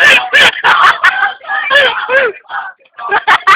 Ha ha ha!